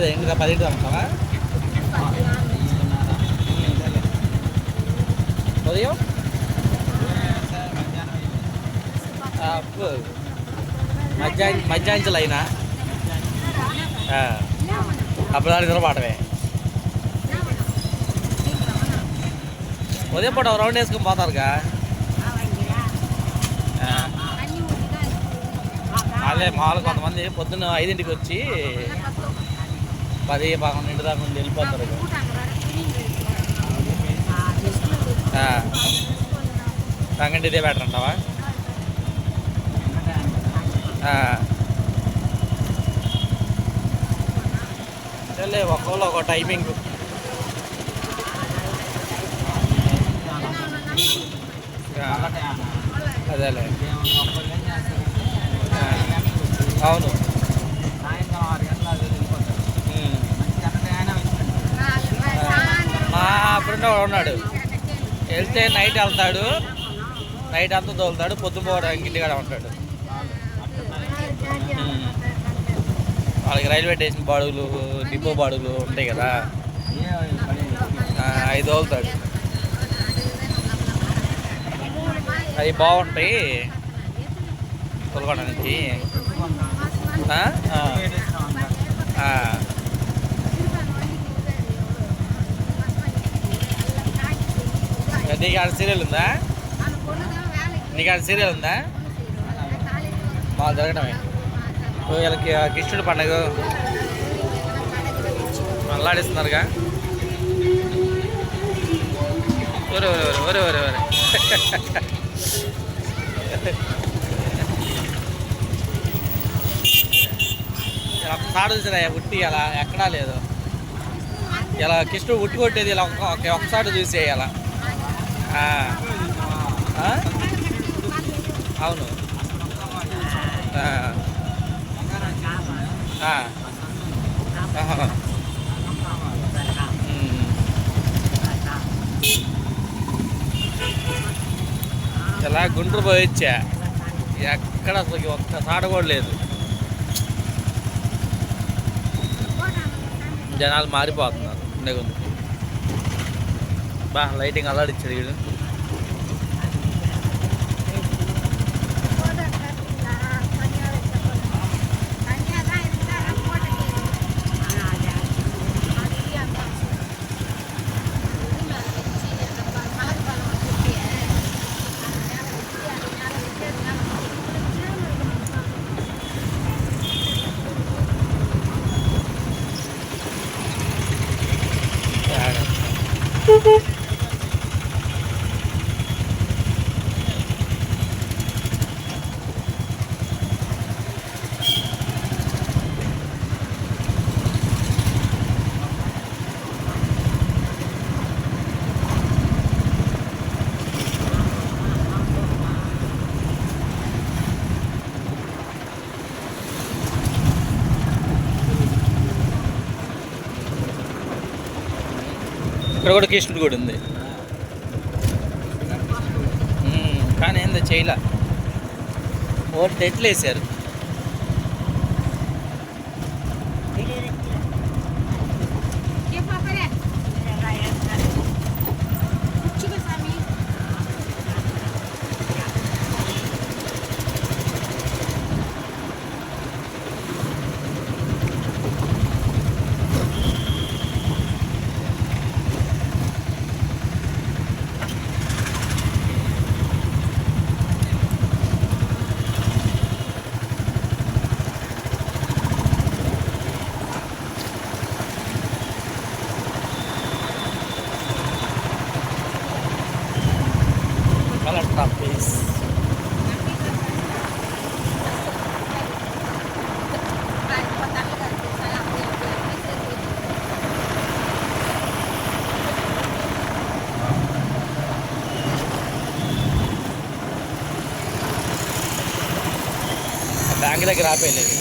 కరెక్ట్గా పదింటి అమ్ముతావా ఉదయం? మధ్యాహ్నం మధ్యాహ్నం అయినా అప్పుడు దానికి నిలబడమే ఉదయం పూట రౌండ్ వేసుకొని పోతారుగా? అదే మామూలు కొంతమంది పొద్దున్న ఐదింటికి వచ్చి పది పదకొండింటి దాకా ఉండి వెళ్ళిపోతారు ఇక. సంగటి ఇదే బెటర్ అంటావా ఆ. ఒక్కోళ్ళు ఒక టైమింగ్ అదేలే ఆ, అవును ఉమ్. ఫ్రెండ్ ఉన్నాడు. వెళ్తే నైట్ వెళ్తాడు. నైట్ అంతా తోలుతాడు. పొద్దుపోవడం పోవడానికి ఇంటికాడ ఉంటాడు. వాళ్ళకి రైల్వే స్టేషన్ బాడుగులు డిపో బాడుగులు ఉంటాయి కదా. అవి తోలుతాడు. అవి బాగుంటాయి. తొలగడానికి నీకు ఆడ సీరియల్ ఉందా? నీకు ఆడ సీరియల్ ఉందా? బాగా జరగడమే ఓ, వీళ్ళకి ఆ కృష్ణుడి పండగ. మల్లాడిస్తున్నారుగా ఒరే ఒరే ఒరే ఒరే ఒరే ఒరే. ఒకసారి చూసినా ఉట్టి అలా ఎక్కడా లేదు. ఇలా కృష్ణుడు ఉట్టి కొట్టేది ఇలా ఒక్క- ఒక్క- ఒకసారి చూసేయాల. అవును. చాలా ఇలా గుంటూరు పోయి ఎక్కడ అసలు ఒక్క సాట కూడా లేదు. జనాలు మారిపోతున్నారు. ఉండే பா லைட்டிங் நல்லா அடிச்சிருக்கு ఇక్కడ కూడా కృష్ణుడు కూడా ఉంది. కానీ ఏందో చేయలే. ఓ టెట్లు వేసారు కలర్ టాప్ ప్లీజ్ బ్యాంక్ దగ్గర ఆపేయలేదు